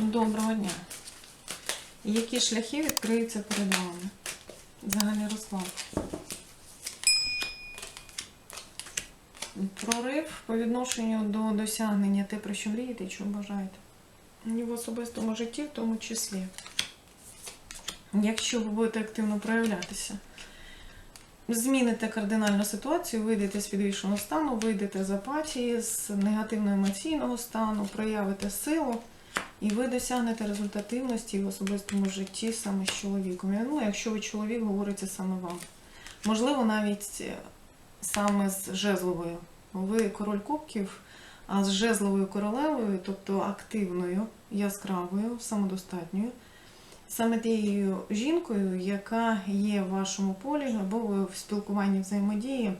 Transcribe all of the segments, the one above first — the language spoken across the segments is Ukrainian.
Доброго дня. Які шляхи відкриються перед вами? Загальний розклад. Прорив по відношенню до досягнення те, про що мрієте і що бажаєте. І в особистому житті в тому числі. Якщо ви будете активно проявлятися, зміните кардинальну ситуацію, вийдете з підвішеного стану, вийдете з апатії, з негативного емоційного стану, проявите силу. І ви досягнете результативності в особистому житті саме з чоловіком. Ну, якщо ви чоловік, говориться саме вам. Можливо, навіть е, саме з жезловою. Ви король кубків, а з жезловою королевою, тобто активною, яскравою, самодостатньою, саме тією жінкою, яка є в вашому полі, або ви в спілкуванні взаємодії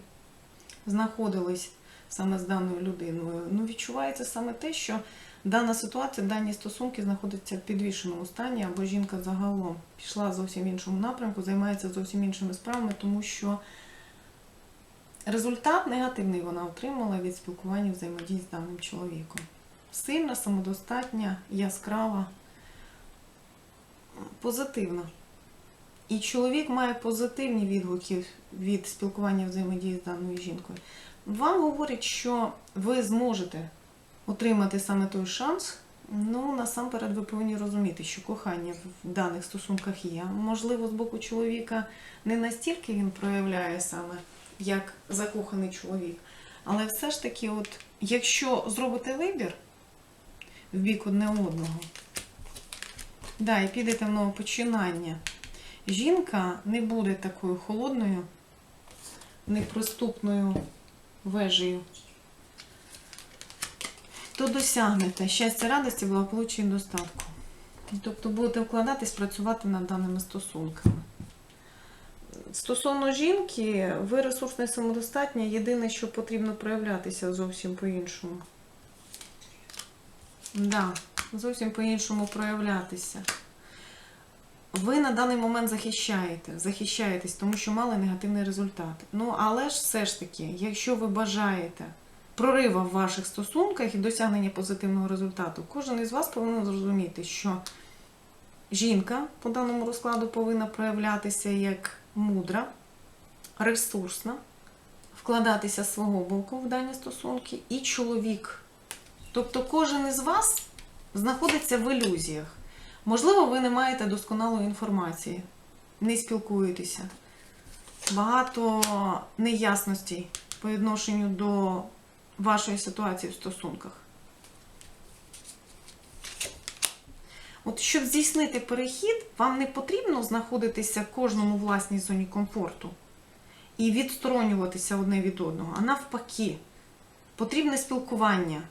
знаходились саме з даною людиною. Ну, відчувається саме те, що Дана ситуація, дані стосунки знаходяться в підвішеному стані, або жінка загалом пішла зовсім в іншому напрямку, займається зовсім іншими справами, тому що результат негативний вона отримала від спілкування взаємодії з даним чоловіком. Сильна, самодостатня, яскрава, позитивна. І чоловік має позитивні відгуки від спілкування взаємодії з даною жінкою. Вам говорять, що ви зможете отримати саме той шанс, ну насамперед ви повинні розуміти, що кохання в даних стосунках є. Можливо, з боку чоловіка не настільки він проявляє саме як закоханий чоловік, але все ж таки, от, якщо зробите вибір в бік одне одного, да, і підете в нове починання, жінка не буде такою холодною, неприступною вежею то досягнете щастя, радості, благополуччя і достатку. Тобто будете вкладатись, працювати над даними стосунками. Стосовно жінки, ви ресурсна і самодостатня, єдине, що потрібно проявлятися зовсім по-іншому. Да, зовсім по-іншому проявлятися. Ви на даний момент захищаєте, захищаєтесь, тому що мали негативний результат. Ну, але ж все ж таки, якщо ви бажаєте прорива в ваших стосунках і досягнення позитивного результату, кожен із вас повинен зрозуміти, що жінка по даному розкладу повинна проявлятися як мудра, ресурсна, вкладатися з свого боку в дані стосунки, і чоловік. Тобто кожен із вас знаходиться в ілюзіях. Можливо, ви не маєте досконалої інформації, не спілкуєтеся. Багато неясностей по відношенню до вашої ситуації в стосунках. От щоб здійснити перехід, вам не потрібно знаходитися в кожному власній зоні комфорту і відсторонюватися одне від одного, а навпаки, потрібне спілкування.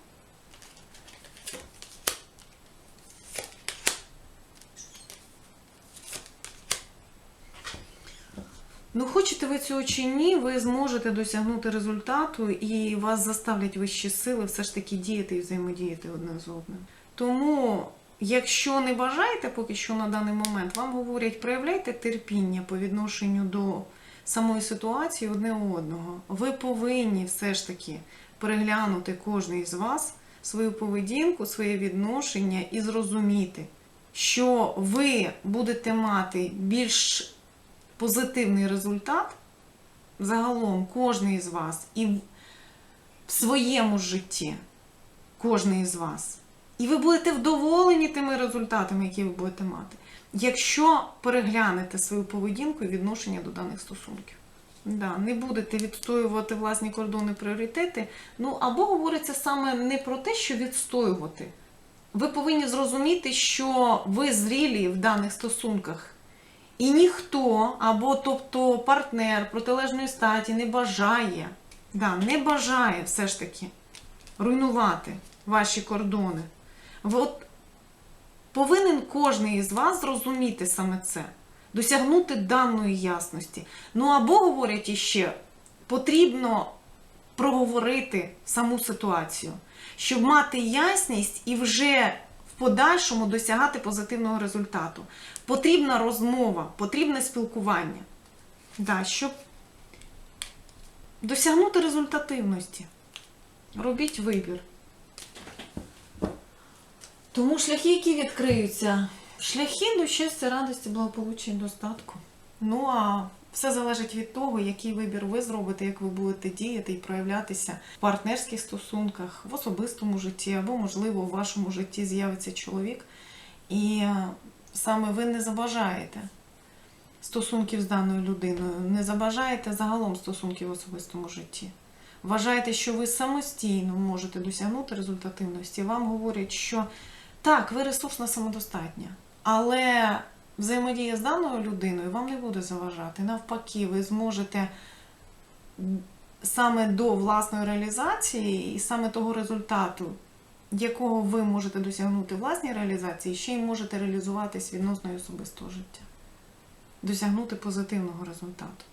Ну, хочете ви цього чи ні, ви зможете досягнути результату і вас заставлять вищі сили все ж таки діяти і взаємодіяти одне з одним. Тому, якщо не бажаєте поки що на даний момент, вам говорять, проявляйте терпіння по відношенню до самої ситуації одне одного. Ви повинні все ж таки переглянути кожен із вас свою поведінку, своє відношення і зрозуміти, що ви будете мати більш позитивний результат загалом кожен із вас і в своєму житті кожен із вас. І ви будете вдоволені тими результатами, які ви будете мати, якщо переглянете свою поведінку і відношення до даних стосунків. Да, не будете відстоювати власні кордони, пріоритети. Ну, або говориться саме не про те, що відстоювати. Ви повинні зрозуміти, що ви зрілі в даних стосунках. І ніхто, або тобто партнер протилежної статі не бажає, да, не бажає все ж таки руйнувати ваші кордони. От повинен кожен із вас зрозуміти саме це, досягнути даної ясності. Ну або, говорять іще, потрібно проговорити саму ситуацію, щоб мати ясність і вже в подальшому досягати позитивного результату. Потрібна розмова, потрібне спілкування. Да, щоб досягнути результативності. Робіть вибір. Тому шляхи, які відкриються, шляхи до щастя, радості, благополуччя і достатку. Ну а все залежить від того, який вибір ви зробите, як ви будете діяти і проявлятися в партнерських стосунках, в особистому житті, або, можливо, в вашому житті з'явиться чоловік, і е, саме ви не забажаєте стосунків з даною людиною, не забажаєте загалом стосунків в особистому житті. Вважаєте, що ви самостійно можете досягнути результативності. Вам говорять, що так, ви ресурсна самодостатня, але взаємодія з даною людиною вам не буде заважати. Навпаки, ви зможете саме до власної реалізації і саме того результату, якого ви можете досягнути власній реалізації, ще й можете реалізуватись відносно і особистого життя, досягнути позитивного результату,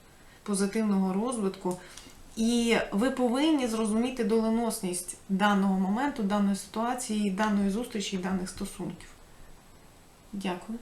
позитивного розвитку. І ви повинні зрозуміти доленосність даного моменту, даної ситуації, даної зустрічі даних стосунків. Дякую.